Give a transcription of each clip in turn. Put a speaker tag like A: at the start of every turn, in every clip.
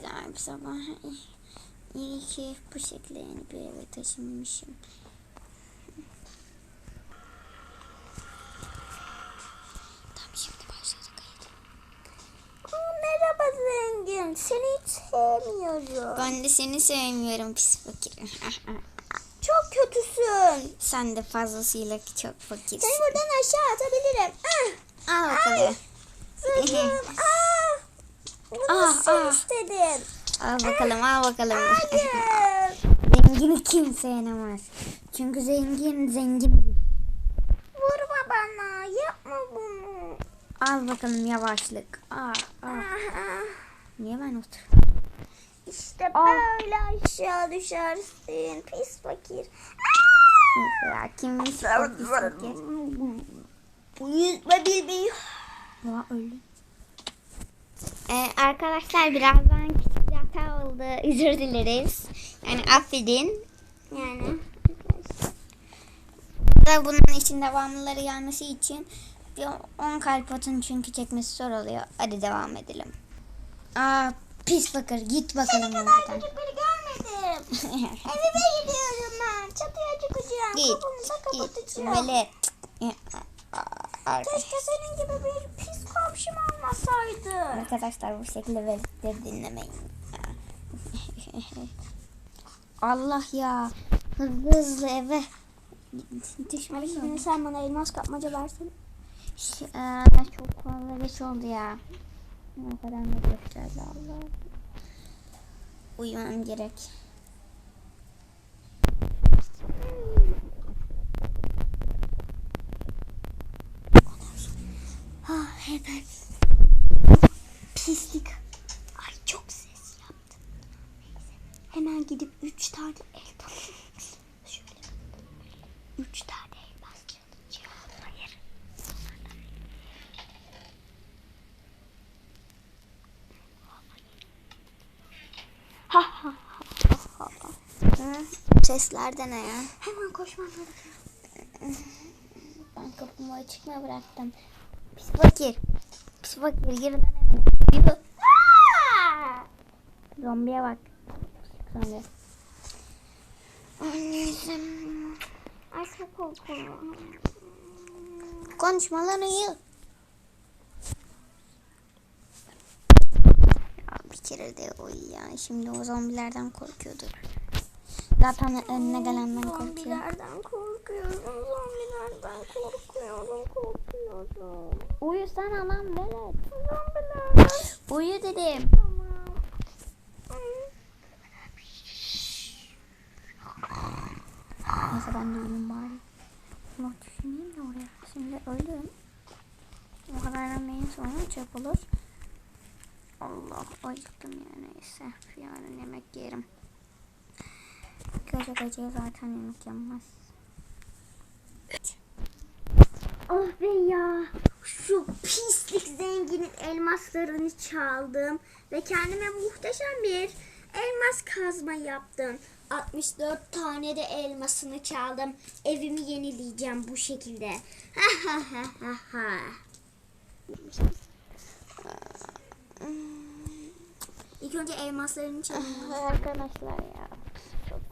A: güzel bir sabah. İyi ki bu şekilde yeni bir eve taşınmışım. Tamam şimdi başladık.
B: Aa, merhaba zengin. Seni hiç sevmiyorum.
A: Ben de seni sevmiyorum pis fakir.
B: Çok kötüsün.
A: Sen de fazlasıyla çok fakirsin.
B: Seni buradan aşağı atabilirim. Ah,
A: Al bakalım.
B: zengin. Ah. Bunu
A: Ah,
B: sen
A: ah.
B: istedin.
A: Al bakalım al bakalım.
B: Hayır.
A: Zengini kimse yenemez. Çünkü zengin zengin.
B: Vurma bana. Yapma bunu.
A: Al bakalım yavaşlık. Aa.
B: Ah,
A: Niye ben otur?
B: İşte
A: Al.
B: böyle aşağı düşersin. Pis fakir.
A: Ya kimmiş o pis fakir?
B: Bu yüzme bilmiyor.
A: Valla öldü. Ee, arkadaşlar birazdan küçük bir hata oldu. Özür dileriz. Yani affedin.
B: Yani.
A: Da bunun için devamlıları gelmesi için bir 10 kalp atın çünkü çekmesi zor oluyor. Hadi devam edelim. Aa pis fakir git bakalım
B: kadar
A: buradan.
B: küçük biri görmedim. Evime gidiyorum ben. Çatıya çıkacağım.
A: git.
B: Kapımı da kapatacağım.
A: Arkadaşlar.
B: Keşke senin gibi bir pis komşum olmasaydı.
A: Arkadaşlar bu şekilde veletleri dinlemeyin. Allah ya. Hızlı hızlı eve.
B: Şimdi sen bana elmas kapmaca versene.
A: Aa, çok fazla geç oldu ya. Ne kadar yapacağız Allah. Uyumam gerek.
B: Ha hemen. Pislik. Ay çok ses yaptım. Neyse. Hemen gidip üç tane elmas. Şöyle. Üç tane elmas çalacağım. Hayır. Ha ha ha.
A: Hı? Sesler de ne ya?
B: Hemen koşmam gerekiyor.
A: Ben kapımı açık mı bıraktım? Pis fakir. Pis fakir gir lan evine. Zombiye bak. Zombi. Anneciğim.
B: Ay çok korkuyorum.
A: Konuşma lan ayı. Ya bir kere de o ya. Şimdi o zombilerden korkuyordur. Zaten önüne gelenden korkuyor.
B: Zombilerden korkuyorum. Zombilerden korkuyorum. Korkuyorum.
A: Uyusana lan velet.
B: Zombilerden.
A: Uyu dedim.
B: Tamam.
A: Neyse ben de uyuyayım bari. Ama düşüneyim de oraya. Şimdi ölüm. O kadar yemeğin sonra çöp olur. Allah acıktım ya neyse. Yarın yemek yerim. Gece gece zaten yemek yenmez.
B: Oh be ya. Şu pislik zenginin elmaslarını çaldım. Ve kendime muhteşem bir elmas kazma yaptım. 64 tane de elmasını çaldım. Evimi yenileyeceğim bu şekilde. Ha ha ha ha ha. İlk önce elmaslarını çaldım.
A: Arkadaşlar ya.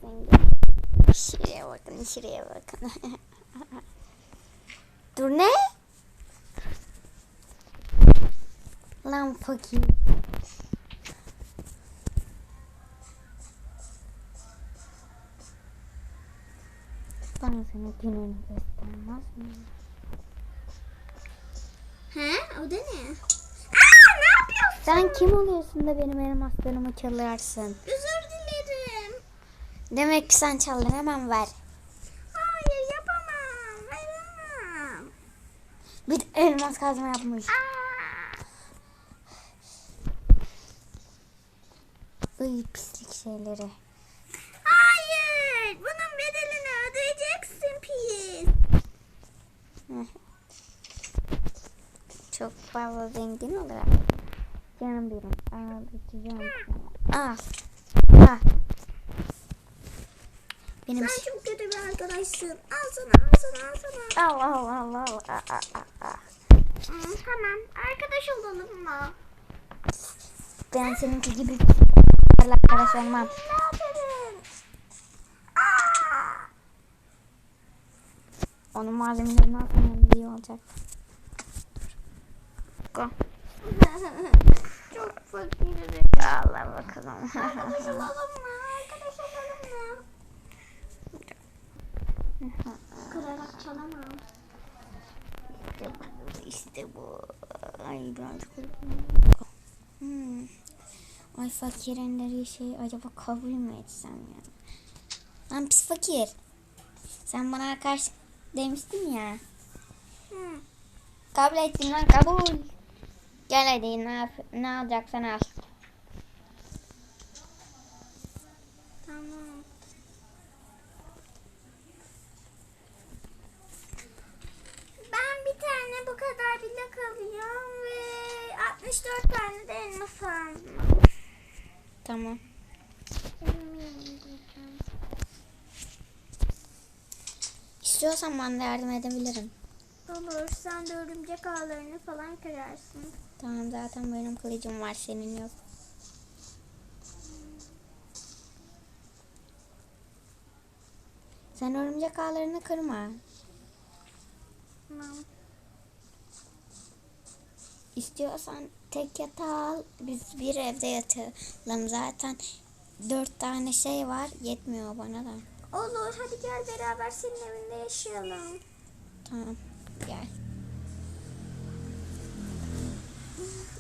A: Zengin. Şuraya bakın, şuraya bakın. Dur ne? Lan fakir. Bana sana gününü göstermez miyim?
B: He? O da ne? Aa, ne yapıyorsun?
A: Sen kim oluyorsun da benim elmaslarımı çalarsın?
B: Dilerim.
A: Demek ki sen çaldın hemen ver.
B: Hayır yapamam. Veremem.
A: Bir elmas kazma yapmış.
B: Aa.
A: Iy pislik şeyleri.
B: Hayır. Bunun bedelini ödeyeceksin pis.
A: Çok fazla zengin olarak. Canım benim. Sana. Al. Al. Benim
B: Sen çok kötü bir arkadaşsın. Al sana, al sana, al sana.
A: Al al al al. al, al, al, al.
B: Hmm, tamam. Arkadaş olalım mı?
A: Ben seninki gibi arkadaş olmam. Onun malzemelerini alsam iyi olacak. Go.
B: Çok fakiriz.
A: Allah bakalım.
B: Arkadaş olalım mı? Arkadaş olalım mı? Kırarak çalamam.
A: İşte bu. Ay birazcık hmm. Ay fakirenleri şey acaba kabul mü etsem ya? Lan pis fakir. Sen bana arkadaş demiştin ya.
B: Hı.
A: Kabul ettim lan kabul. Gel hadi ne, yap ne alacaksan al.
B: Tamam. Ben bir tane bu kadar bilek alıyorum ve 64 tane de elmas aldım.
A: Tamam. İstiyorsan ben de yardım edebilirim.
B: Olur sen de örümcek ağlarını falan kırarsın.
A: Tamam zaten benim kılıcım var senin yok. Sen örümcek ağlarını kırma.
B: Tamam.
A: İstiyorsan tek yatağı al. Biz bir evde yatalım. Zaten dört tane şey var. Yetmiyor bana da.
B: Olur hadi gel beraber senin evinde yaşayalım.
A: Tamam. Gel.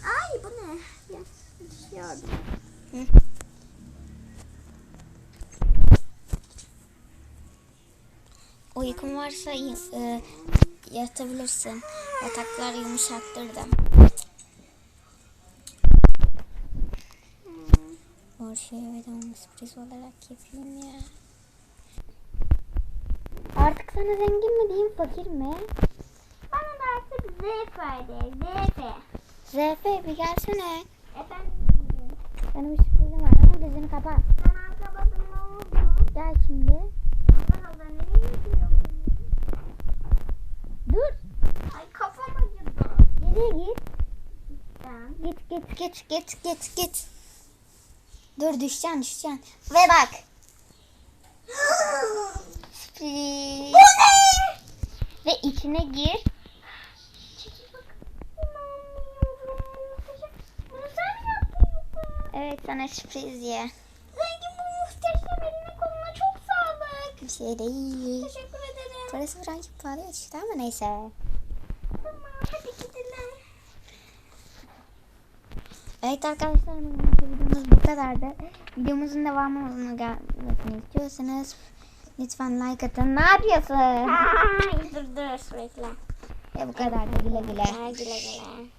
B: Ay bu ne? Ya, yardım.
A: Hı. Uykun varsa e, yatabilirsin. Yataklar yumuşaktır da. O şey evet onu sürpriz olarak yapayım ya. Artık sana zengin mi diyeyim fakir mi?
B: Bana da artık Zefer de. Zefer.
A: Zefe bir gelsene.
B: Efendim?
A: Benim bir sürprizim var ama gözünü kapat.
B: Tamam kapadım ne oldu?
A: Gel şimdi.
B: Allah Allah nereye gidiyorum?
A: Dur.
B: Ay kafam acıdı.
A: Nereye git?
B: Ben.
A: Git git git git git git. Dur düşeceksin düşeceksin. Ve bak. Sürpriz.
B: Bu ne?
A: Ve içine gir. Evet sana sürpriz ye.
B: Zengin bu muhteşem eline koluna çok sağlık.
A: Bir şey değil.
B: Teşekkür.
A: Parası birazcık pahalıya çıktı ama neyse.
B: Hadi gidelim.
A: Evet arkadaşlar videomuz bu kadardı. Videomuzun devamını gelmesini istiyorsanız lütfen like atın. Ne yapıyorsun?
B: Ay dur dur bekle.
A: Ve bu kadar da güle güle.
B: Güle güle.